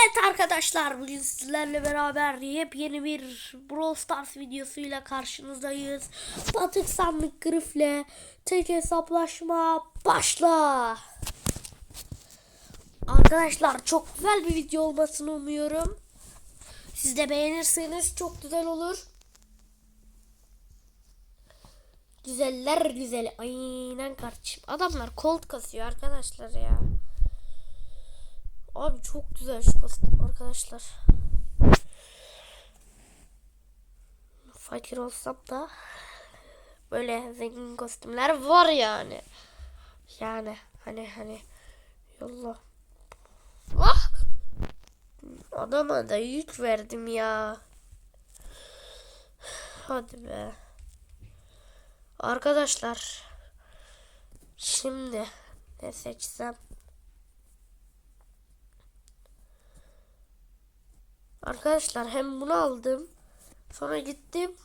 Evet arkadaşlar bugün sizlerle beraber yepyeni bir Brawl Stars videosuyla karşınızdayız. Batık sandık grifle tek hesaplaşma başla. Arkadaşlar çok güzel bir video olmasını umuyorum. Siz de beğenirseniz çok güzel olur. Güzeller güzel. Aynen kardeşim. Adamlar kolt kasıyor arkadaşlar ya. Abi çok güzel şu kostüm arkadaşlar. Fakir olsam da böyle zengin kostümler var yani. Yani hani hani yolla. Ah! Adama da yük verdim ya. Hadi be. Arkadaşlar şimdi ne seçsem? Arkadaşlar hem bunu aldım. Sonra gittim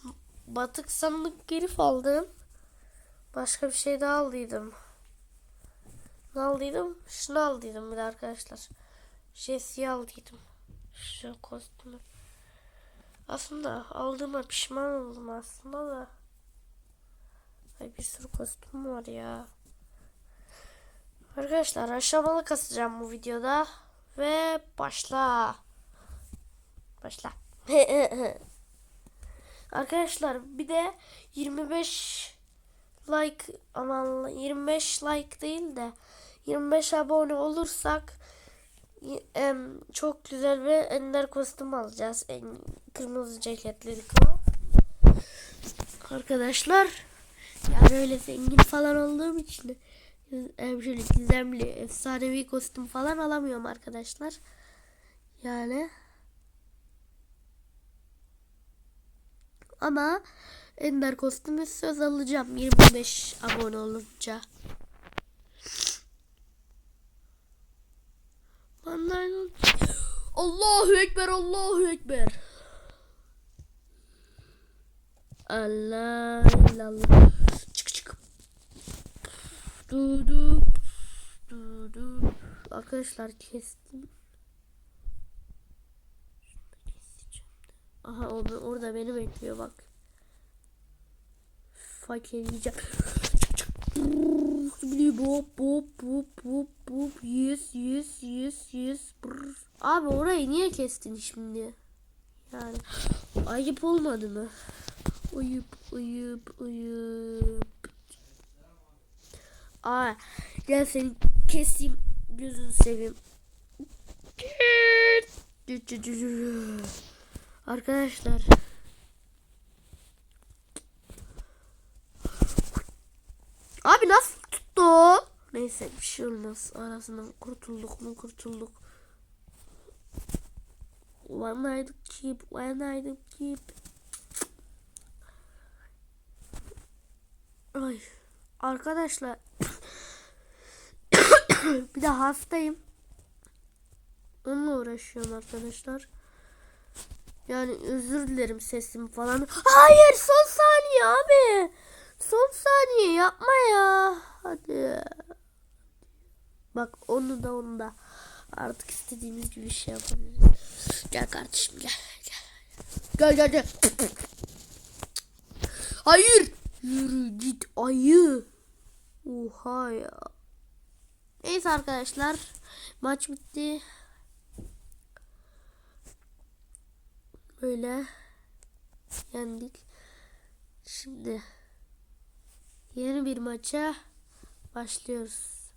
batık sandık gelip aldım. Başka bir şey daha aldıydım. Ne aldıydım? Şunu aldıydım bir de arkadaşlar. Jesse'yi aldıydım. Şu kostümü. Aslında aldığıma pişman oldum aslında da. Ay bir sürü kostüm var ya. Arkadaşlar aşamalı kasacağım bu videoda. Ve başla. Başla. Arkadaşlar bir de 25 like aman 25 like değil de 25 abone olursak çok güzel ve ender kostüm alacağız. En kırmızı ceketli Rico. Arkadaşlar yani öyle zengin falan olduğum için em, şöyle gizemli efsanevi kostüm falan alamıyorum arkadaşlar. Yani Ama Ender kostümü söz alacağım 25 abone olunca. Vallahi- Allahu Ekber Allahu Ekber. Allah illallah. Çık çık. Du du. Du du. Arkadaşlar kestim. Aha orada, orada beni bekliyor bak. Fakir yiyeceğim. Bop bop bop bop bop yes yes yes yes Brr. Abi orayı niye kestin şimdi? Yani ayıp olmadı mı? Ayıp ayıp ayıp. Aa gel seni keseyim gözünü seveyim. Arkadaşlar. Abi nasıl tuttu? Neyse bir şey olmaz. Arasından kurtulduk mu kurtulduk. One night keep, one night keep. Ay. Arkadaşlar. bir de hastayım. Onunla uğraşıyorum arkadaşlar. Yani özür dilerim sesim falan. Hayır son saniye abi. Son saniye yapma ya. Hadi. Bak onu da onu da. Artık istediğimiz gibi şey yapabiliriz. Gel kardeşim gel. Gel gel gel. gel. Hayır. Yürü git ayı. Oha ya. Neyse arkadaşlar. Maç bitti. Böyle yendik. Şimdi yeni bir maça başlıyoruz.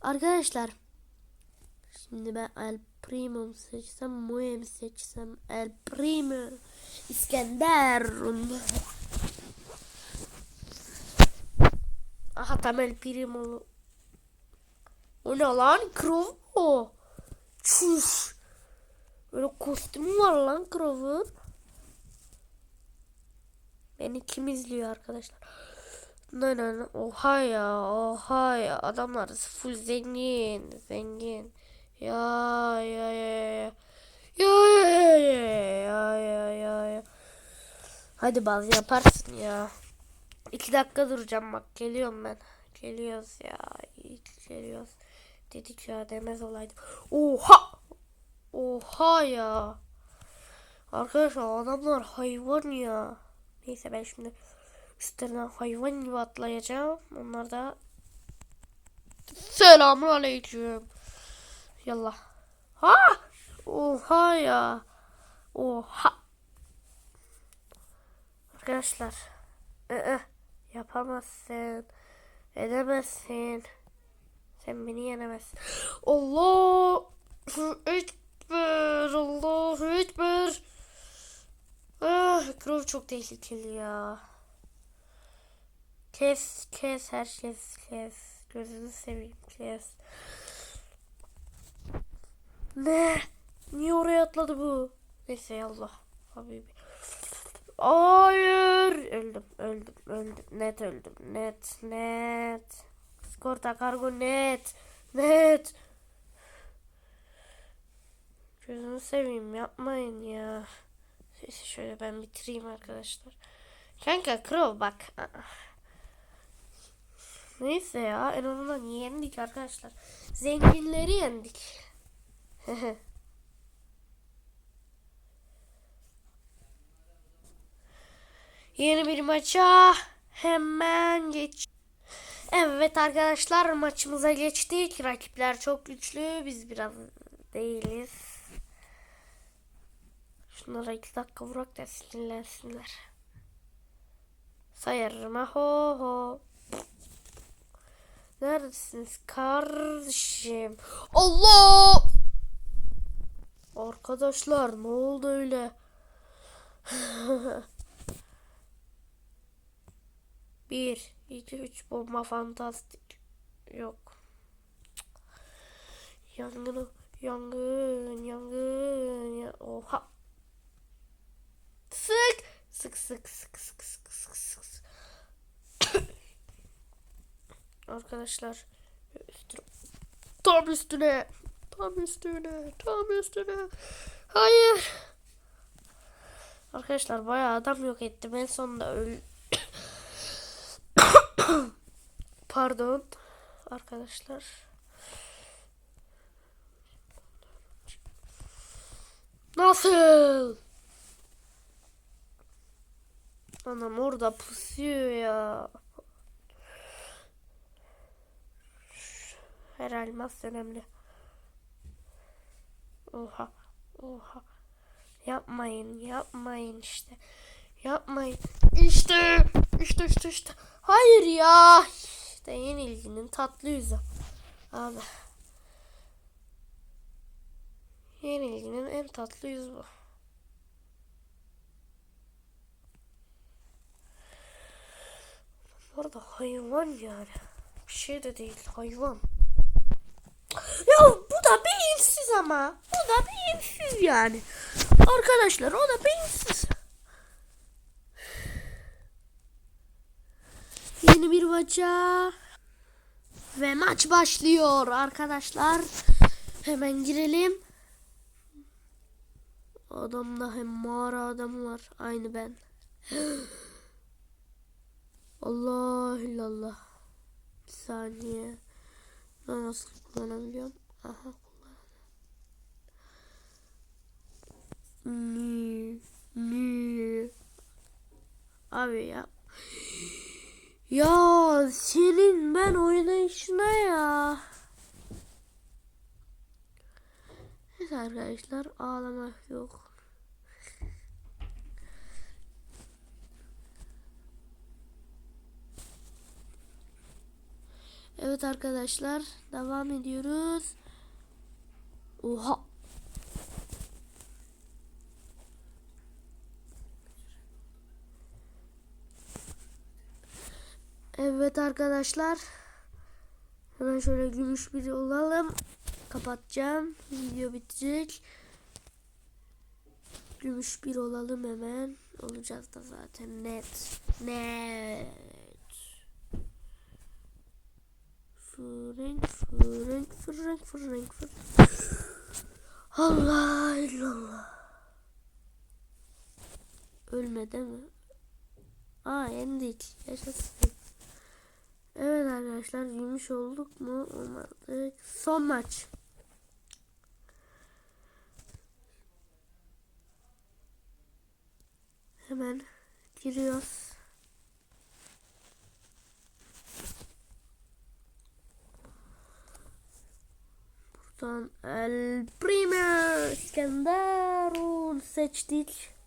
Arkadaşlar şimdi ben El Primo mu seçsem mi seçsem? El Primo. İskender. Aha tam El Primo. O ne lan? Crow o Çüş. Böyle kostümü var lan Crow'un Beni kim izliyor arkadaşlar? Ne ne ne? Oha ya oha ya. Adamlar full zengin zengin ya ya ya ya. Ya ya ya ya ya ya ya. Hadi bazı yaparsın ya. İki dakika duracağım bak geliyorum ben. Geliyoruz ya. Geliyoruz. Dedik ya demez olaydım. Oha. Oha ya. Arkadaşlar adamlar hayvan ya. Neyse ben şimdi üstlerinden hayvan gibi atlayacağım. Onlar da selamun aleyküm. Yallah. Ha! Oha ya. Oha. Arkadaşlar. ı yapamazsın. Edemezsin. Sen beni yenemezsin. Allah Ekber. Allahu Ekber. Ah, Grove çok tehlikeli ya. Kes, kes her şey kes. Gözünü seveyim kes. Ne? Niye oraya atladı bu? Neyse yallah. Habibi. Hayır. Öldüm, öldüm, öldüm. Net öldüm. Net, net. Skorta kargo net. Net. Gözünü seveyim yapmayın ya. Neyse şöyle ben bitireyim arkadaşlar. Kanka Crow bak. Neyse ya en azından yendik arkadaşlar. Zenginleri yendik. Yeni bir maça hemen geç. Evet arkadaşlar maçımıza geçtik. Rakipler çok güçlü. Biz biraz değiliz. Şunlara iki dakika vurak da sinirlensinler. Sayarım ho ho. Neredesiniz kardeşim? Allah! Arkadaşlar ne oldu öyle? Bir, iki, üç bomba fantastik. Yok. Yangın, yangın, yangın. Ya Oha. Sık, sık, sık, sık, sık, sık, sık, sık. Arkadaşlar üstüne, tam üstüne tam üstüne tam üstüne. Hayır. Arkadaşlar bayağı adam yok ettim. En sonunda öl pardon. Arkadaşlar. Nasıl? Anam orada pusuyor ya. Her elmas önemli. Oha. Oha. Yapmayın. Yapmayın işte. Yapmayın. İşte. İşte işte işte. Hayır ya. İşte yenilginin tatlı yüzü. Abi. Yenilginin en tatlı yüzü bu. Bu arada hayvan yani. Bir şey de değil hayvan. Ya bu da ama. Bu da beyinsiz yani. Arkadaşlar o da beyinsiz. Yeni bir maça. Ve maç başlıyor arkadaşlar. Hemen girelim. Adamda hem mağara adamı var. Aynı ben. Allah illallah. Bir saniye. Ben nasıl kullanabiliyorum? Aha Abi ya. Ya senin ben oynayışına ya. Evet arkadaşlar ağlamak yok. Evet arkadaşlar devam ediyoruz. Oha. Evet arkadaşlar. Hemen şöyle gümüş bir olalım. Kapatacağım. Video bitecek. Gümüş bir olalım hemen. Olacağız da zaten net. Net. Fırın fırın fırın fırın fırın. Allah illallah. Ölme değil mi? Aa yendik. Yaşasın. Evet arkadaşlar gümüş olduk mu? Olmadık. Son maç. Hemen giriyoruz. Buradan El Primo İskenderun seçtik.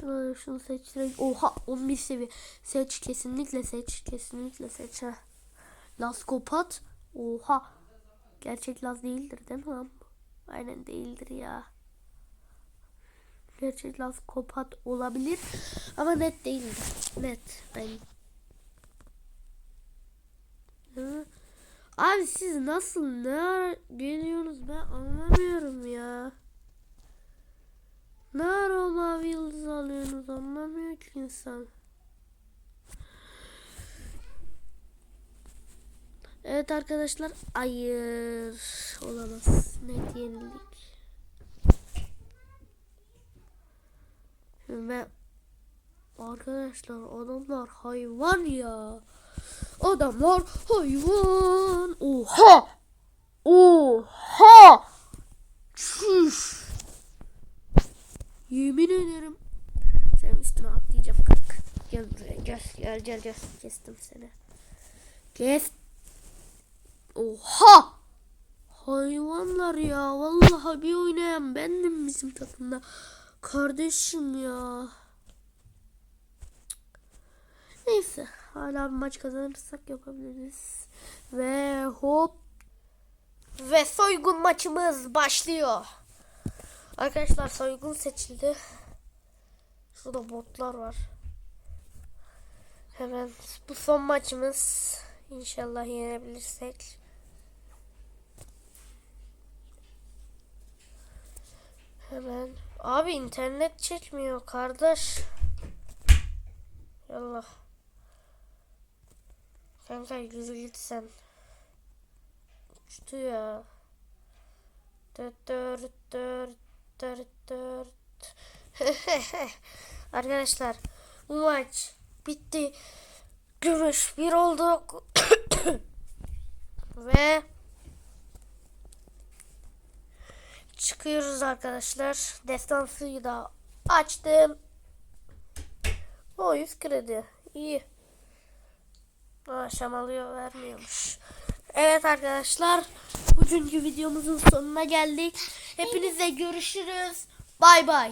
Şunu şunu seçtirek. Oha 11 seviye. Seç kesinlikle seç. Kesinlikle seç ha. Laskopat. Oha. Gerçek Laz değildir değil mi? Aynen değildir ya. Gerçek Laskopat olabilir. Ama net değildir. Net. Ben. Abi siz nasıl ne ara geliyorsunuz ben anlamıyorum ya. Ne ara o mavi yıldız alıyorsunuz anlamıyor ki insan. Evet arkadaşlar hayır olamaz. Net yenilik. Ve arkadaşlar adamlar hayvan ya. Adamlar hayvan. Oha. Oha. Çüş. Yemin ederim. Sen üstüne atlayacağım kanka. Gel buraya gel gel gel gel. Kestim seni. Kes. Oha. Hayvanlar ya. Vallahi bir oynayan bendim bizim takımda. Kardeşim ya. Neyse. Hala bir maç kazanırsak yapabiliriz. Ve hop. Ve soygun maçımız başlıyor. Arkadaşlar soygun seçildi. Şurada botlar var. Hemen bu son maçımız. İnşallah yenebilirsek. Hemen. Abi internet çekmiyor kardeş. Yallah. Kanka yürü git sen. Ya. Dört dört dört dört dört. Arkadaşlar bu maç bitti. Gümüş bir olduk. Ve çıkıyoruz arkadaşlar. Destansıyı da açtım. O 100 kredi. İyi. Aa, şamalıyor vermiyormuş. Evet arkadaşlar. Bugünkü videomuzun sonuna geldik. Hepinize görüşürüz. Bay bay.